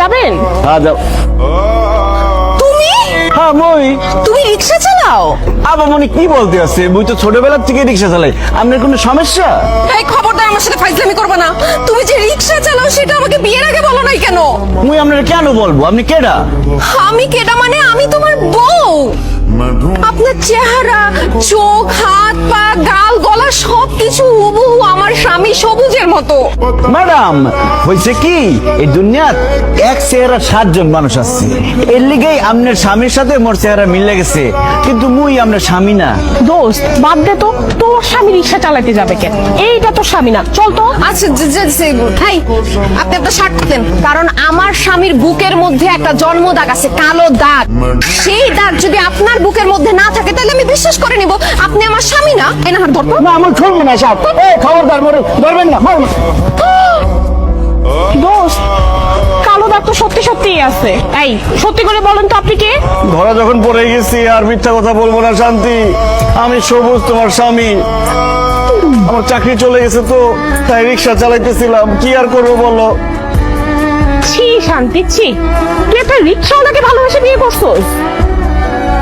যাবেন? হ্যাঁ যাও। তুমি? হ্যাঁ মই। তুমি রিক্সা চালাও? আবার মনে কি বলতে আছে মুই তো ছোটবেলা থেকে রিক্সা চালাই। আপনার কোনো সমস্যা? এই খবরদার আমার সাথে ফাইজলামি করবে না। তুমি যে রিক্সা চালাও সেটা আমাকে বিয়ের আগে বলো নাই কেন? মুই আপনার কেন বলব? আপনি কেডা? আমি কেটা মানে আপনার চেহারা চোখ হাত পা গাল গলা সবকিছু হুবহু আমার স্বামী সবুজের মতো। ম্যাডাম হয়েছে কি? এই দুনিয়াত এক চেহারা সাতজন মানুষ আছে। এর লিগেই আপনার স্বামীর সাথে মোর চেহারা মিলে গেছে। কিন্তু মুই আপনার স্বামী না। দোস্ত বাদ দে তো। তোর স্বামী রিক্সা চালাতে যাবে কেন এইটা তো স্বামী না। চল তো। আচ্ছা যে- যে- যে- ভাই আপনি আপনার শার্ট দেন কারণ আমার স্বামীর বুকের মধ্যে একটা জন্ম দাগ আছে কালো দাগ। সেই দাগ যদি আপনার বুকের মধ্যে না থাকে তাহলে আমি বিশ্বাস করে নিব আপনি আমার স্বামী না? এনা হাত ধরতো না আমার খুলবো না সাপ। এই খবরদার মরে ধরবেন না মারুন। দোস্ত কালো দাগ তো সত্যি সত্যিই আছে। এই সত্যি করে বলেন তো আপনি কে? ধরা যখন পড়ে গেছি আর মিথ্যা কথা বলব না শান্তি। আমি সবুজ তোমার স্বামী। আমার চাকরি চলে গেছে তো তাই রিক্সা চালাইতেছিলাম। কি আর করব বলো? ছি শান্তি ছি। তুই একটা রিক্সাওয়ালাকে ভালোবেসে বিয়ে করছস?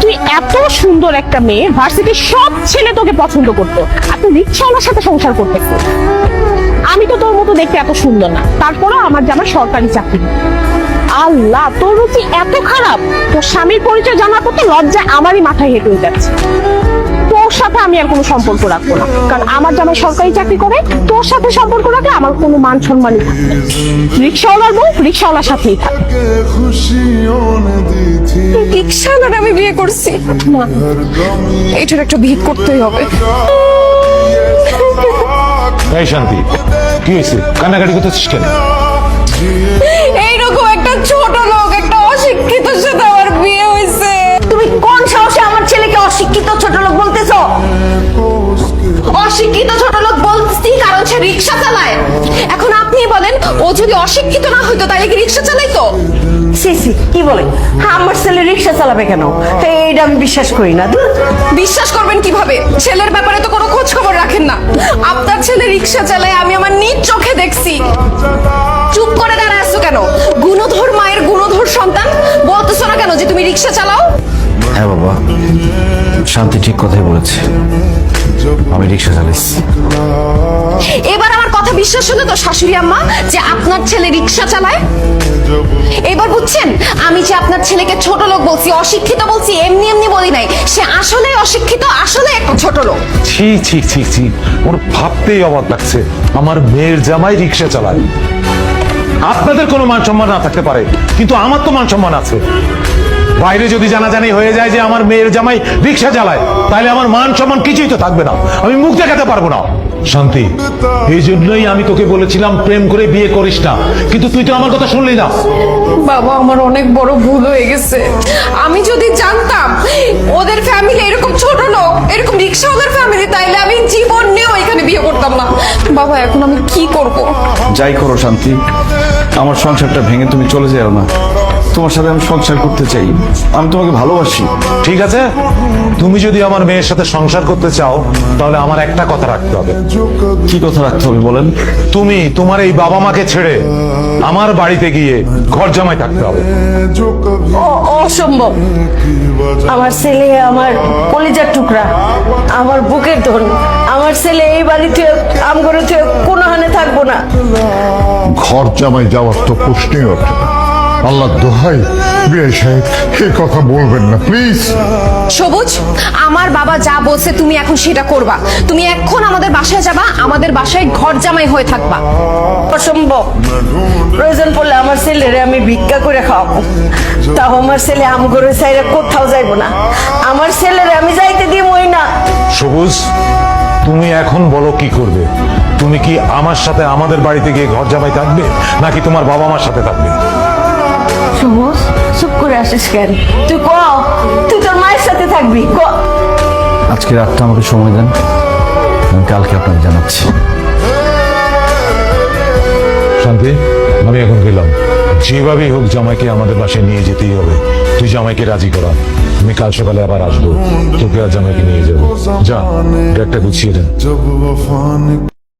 তুই এত সুন্দর একটা মেয়ে ভার্সিটির সব ছেলে তোকে পছন্দ করতো। আর তুই রিক্সাওয়ালার সাথে সংসার করতে আমি তো তোর মতো দেখতে এত সুন্দর না। তারপরও আমার জামা সরকারি চাকরি। আল্লাহ, তোর রুচি এত খারাপ। তোর স্বামীর পরিচয় জানার পর তো লজ্জায় আমারই মাথায় হেঁটে যাচ্ছে। তোর সাথে আমি আর কোনো সম্পর্ক রাখব না। কারণ আমার জামাই সরকারি চাকরি করে তোর সাথে সম্পর্ক রাখে আমার কোনো মান সম্মানই থাকবে রিক্সাওয়ালার বউ রিক্সাওয়ালার সাথেই থাকে। রিক্সাওয়ালার আমি বিয়ে করছি। এটার একটা বিয়ে করতেই হবে। এই শান্তি কি হয়েছে? কান্নাকাটি করতেছিস কেন? অশিক্ষিত ছোট লোক বলছি কারণ সে রিক্সা চালায়। এখন আপনি বলেন ও যদি অশিক্ষিত না হইতো তাহলে কি রিক্সা চালাইতো? সি সি কি বলে আমার ছেলে রিক্সা চালাবে কেন? এইটা আমি বিশ্বাস করি না বিশ্বাস করবেন কীভাবে? ছেলের ব্যাপারে তো কোনো খোঁজ খবর রাখেন না। আপনার ছেলে রিক্সা চালায় আমি আমার নিজ চোখে দেখছি। চুপ করে দাঁড়ায় আসছো কেন? গুণধর মায়ের গুণধর সন্তান? বলতেছো না কেন যে তুমি রিক্সা চালাও? হ্যাঁ বাবা। শান্তি ঠিক কথাই বলেছে। আমি রিক্সা চালাইছি। এবার আমার কথা বিশ্বাস হলো তো শাশুড়ি আম্মা যে আপনার ছেলে রিক্সা চালায়? এবার বুঝছেন আমি যে আপনার ছেলেকে ছোট লোক বলছি অশিক্ষিত বলছি এমনি এমনি বলি নাই সে আসলে অশিক্ষিত আসলে একটা ছোট লোক। ছি ছি ছি ছি ওর ভাবতেই অবাক লাগছে। আমার মেয়ের জামাই রিক্সা চালায়। আপনাদের কোনো মান সম্মান না থাকতে পারে কিন্তু আমার তো মান সম্মান আছে। বাইরে যদি জানাজানি হয়ে যায় যে আমার মেয়ের জামাই রিক্সা চালায় তাহলে আমার মান সম্মান কিছুই তো থাকবে না। আমি মুখ দেখাতে পারব না। শান্তি এই জন্যই আমি তোকে বলেছিলাম প্রেম করে বিয়ে করিস না। কিন্তু তুই তো আমার কথা শুনলি না। বাবা আমার অনেক বড় ভুল হয়ে গেছে। আমি যদি জানতাম ওদের ফ্যামিলি এরকম ছোট লোক এরকম রিক্সাওয়ালার ফ্যামিলি তাইলে আমি জীবন নিয়েও এখানে বিয়ে করতাম না। বাবা এখন আমি কি করব? যাই করো শান্তি। আমার সংসারটা ভেঙে তুমি চলে যাও না। তোমার সাথে আমি সংসার করতে চাই। আমি তোমাকে ভালোবাসি। ঠিক আছে? তুমি যদি আমার মেয়ের সাথে সংসার করতে চাও তাহলে আমার একটা কথা রাখতে হবে। কি কথা রাখতে হবে বলেন? তুমি তোমার এই বাবা মাকে ছেড়ে আমার বাড়িতে গিয়ে ঘর জামাই থাকতে হবে। অসম্ভব। আমার ছেলে আমার কলিজার টুকরা আমার বুকের ধন। আমার ছেলে এই বাড়িতে আমগরে কোনো হানে থাকব না। ঘর জামাই যাওয়ার তো প্রশ্নই হচ্ছে না। আল্লাহ দোহাই। বিয়ে সাহেব এই কথা বলবেন না প্লিজ সবুজ আমার বাবা যা বলছে তুমি এখন সেটা করবা। তুমি এখন আমাদের বাসায় যাবা আমাদের বাসায় ঘর জামাই হয়ে থাকবা। অসম্ভব। প্রয়োজন পড়লে আমার ছেলেরে আমি ভিক্ষা করে খাওয়াবো। তাও আমার ছেলে আম করে চাইলে কোথাও যাইবো না। আমার ছেলেরে আমি যাইতে দিবই না। সবুজ তুমি এখন বলো কি করবে? তুমি কি আমার সাথে আমাদের বাড়িতে গিয়ে ঘর জামাই থাকবে নাকি তোমার বাবা মার সাথে থাকবে? সবুজ চুপ আসিস কেন? তুই ক? তুই তোর মায়ের সাথে থাকবি ক? আজকে রাতটা আমাকে সময় দেন আমি কালকে আপনাকে জানাচ্ছি। শান্তি আমি এখন গেলাম। যেভাবেই হোক জামাইকে আমাদের বাসায় নিয়ে যেতেই হবে। তুই জামাইকে রাজি করা। আমি কাল সকালে আবার আসব। তোকে আর জামাইকে নিয়ে যাব। যা একটা গুছিয়ে দেন।